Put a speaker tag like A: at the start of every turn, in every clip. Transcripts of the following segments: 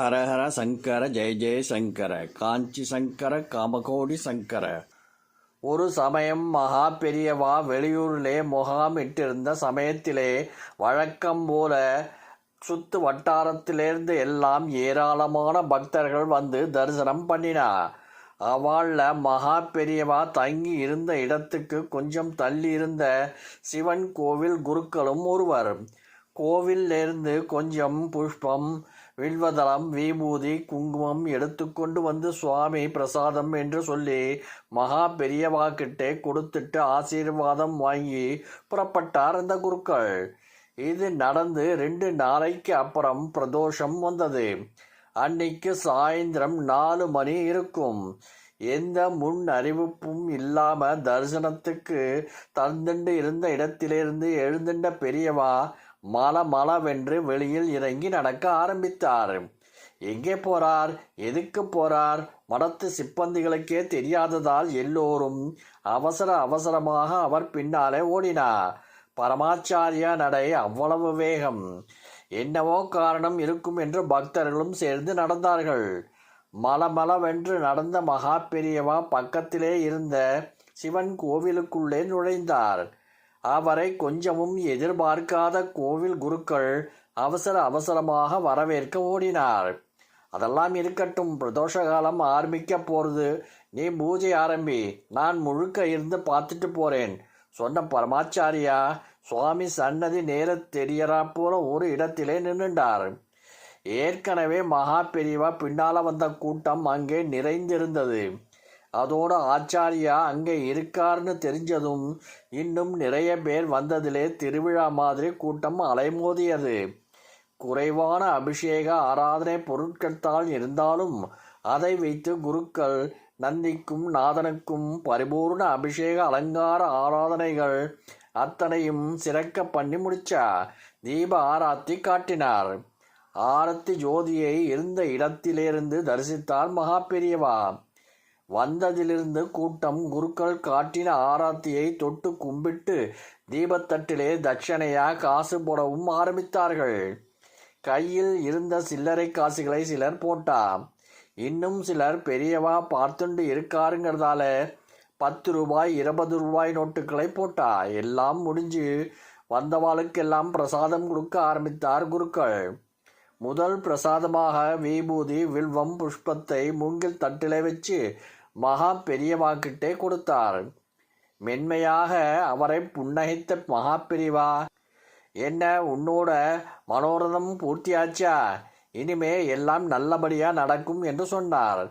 A: ஹரஹர சங்கர ஜெய ஜெய சங்கர காஞ்சி சங்கர காமகோடி சங்கர. ஒரு சமயம் மகா பெரியவா வெளியூரிலே முகாமிட்டிருந்த சமயத்திலே வழக்கம் போல சுத்து வட்டாரத்திலிருந்து எல்லாம் ஏராளமான பக்தர்கள் வந்து தரிசனம் பண்ணினா. அவளில் மகா பெரியவா தங்கி இருந்த இடத்துக்கு கொஞ்சம் தள்ளி இருந்த சிவன் கோவில் குருக்களும் ஒருவர். கோவிலிருந்து கொஞ்சம் புஷ்பம் வில்வதளம் விபூதி குங்குமம் எடுத்துக்கொண்டு வந்து சுவாமி பிரசாதம் என்று சொல்லி மகா பெரியவா கிட்டே கொடுத்துட்டு ஆசீர்வாதம் வாங்கி புறப்பட்டார் அந்த குருக்கள். இது நடந்து ரெண்டு நாளைக்கு அப்புறம் பிரதோஷம் வந்தது. அன்னைக்கு சாயந்தரம் நாலு மணி இருக்கும். எந்த முன் அறிவிப்பும் இல்லாம தரிசனத்துக்கு தந்துண்டு இருந்த இடத்திலிருந்து எழுந்துண்ட பெரியவா மல மலவென்று வெளியில் இறங்கி நடக்க ஆரம்பித்தார். எங்கே போறார்? எதுக்கு போறார்? மடத்து சிப்பந்திகளுக்கே தெரியாததால் எல்லோரும் அவசர அவசரமாக அவர் பின்னாலே ஓடினார். பரமாச்சாரியா நடை அவ்வளவு வேகம். என்னவோ காரணம் இருக்கும் என்று பக்தர்களும் சேர்ந்து நடந்தார்கள். மலமளவென்று நடந்த மகா பெரியவா பக்கத்திலே இருந்த சிவன் கோவிலுக்குள்ளே நுழைந்தார். அவரை கொஞ்சமும் எதிர்பார்க்காத கோவில் குருக்கள் அவசர அவசரமாக வரவேற்க ஓடினார். அதெல்லாம் இருக்கட்டும் பிரதோஷ காலம் ஆரம்பிக்க போறது. நீ பூஜை ஆரம்பி நான் முழுக்க இருந்து பார்த்துட்டு போறேன். சொன்ன பரமாச்சாரியா சுவாமி சன்னதி நேர தெரியறா போல ஒரு இடத்திலே நின்றுண்டார். ஏற்கனவே மகா பெரியவா பின்னால வந்த கூட்டம் அங்கே நிறைந்திருந்தது. அதோட ஆச்சாரியா அங்கே இருக்கார்னு தெரிஞ்சதும் இன்னும் நிறைய பேர் வந்ததிலே திருவிழா மாதிரி கூட்டம் அலைமோதியது. குறைவான அபிஷேக ஆராதனை பொருட்கள்தான் இருந்தாலும் அதை வைத்து குருக்கள் நந்திக்கும் நாதனுக்கும் பரிபூர்ண அபிஷேக அலங்கார ஆராதனைகள் அத்தனையும் சிறக்க பண்ணி முடிச்சா தீப ஆராத்தி காட்டினார். ஆரத்தி ஜோதியை இருந்த இடத்திலிருந்து தரிசித்தார் மகா பெரியவா. வந்ததிலிருந்து கூட்டம் குருக்கள் காட்டின ஆராத்தியை தொட்டு கும்பிட்டு தீபத்தட்டிலே தட்சணையா காசு போடவும் ஆரம்பித்தார்கள். கையில் இருந்த சில்லறை காசுகளை சிலர் போட்டா இன்னும் சிலர் பெரியவா பார்த்துண்டு இருக்காருங்கிறதால பத்து ரூபாய் இருபது ரூபாய் நோட்டுகளை போட்டா எல்லாம் முடிஞ்சு வந்தவாளுக்கெல்லாம் பிரசாதம் கொடுக்க ஆரம்பித்தார் குருக்கள். முதல் பிரசாதமாக விபூதி வில்வம் புஷ்பத்தை மூங்கில் தட்டிலே வச்சு மகா பெரியவாக்கிட்டே கொடுத்தார். மென்மையாக அவரை புன்னகைத்த மகா பெரியவா என்ன உன்னோட மனோரதம் பூர்த்தியாச்சா? இனிமே எல்லாம் நல்லபடியாக நடக்கும் என்று சொன்னார்.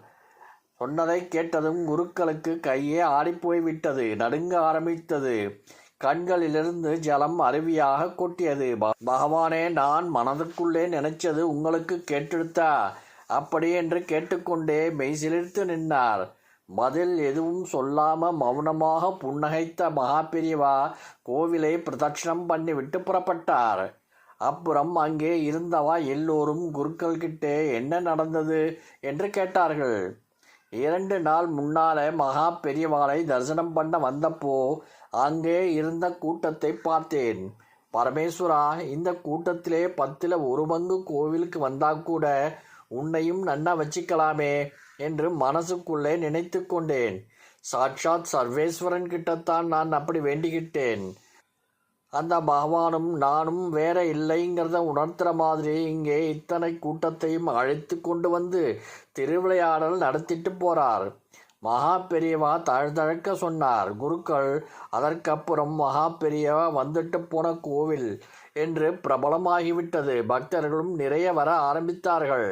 A: சொன்னதை கேட்டதும் குருக்களுக்கு கையே ஆடிப்போய் விட்டது நடுங்க ஆரம்பித்தது. கண்களிலிருந்து ஜலம் அருவியாக கொட்டியது. பகவானே நான் மனதுக்குள்ளே நினைச்சது உங்களுக்கு கேட்டெடுத்தா அப்படி என்று கேட்டுக்கொண்டே மெய்சிலிர்த்து நின்றார் பதில் எதுவும் சொல்லாம மௌனமாக புன்னகைத்த மகாபிரிவா கோவிலை பிரதட்சணம் பண்ணிவிட்டு புறப்பட்டார். அப்புறம் அங்கே இருந்தவா எல்லோரும் குருக்கள் கிட்டே என்ன நடந்தது என்று கேட்டார்கள். இரண்டு நாள் முன்னாலே மகா பெரியவாளை தரிசனம் பண்ண வந்தப்போ அங்கே இருந்த கூட்டத்தை பார்த்தேன். பரமேஸ்வரா இந்த கூட்டத்திலே பத்தில் ஒரு பங்கு கோவிலுக்கு வந்தா கூட உன்னையும் நன்னா வச்சுக்கலாமே என்று மனசுக்குள்ளே நினைத்து கொண்டேன். சாட்சாத் சர்வேஸ்வரன் கிட்டத்தான் நான் அப்படி வேண்டிக்கிட்டேன். அந்த பகவானும் நானும் வேற இல்லைங்கிறத உணர்த்துற மாதிரி இங்கே இத்தனை கூட்டத்தையும் அழைத்து கொண்டு வந்து திருவிளையாடல் நடத்திட்டு போறார். மகா பெரியவா தழுதழக்க சொன்னார் குருக்கள் அதற்கப்புறம் மகா பெரியவா வந்துட்டு போன கோவில் என்று பிரபலமாகிவிட்டது. பக்தர்களும் நிறைய வர ஆரம்பித்தார்கள்.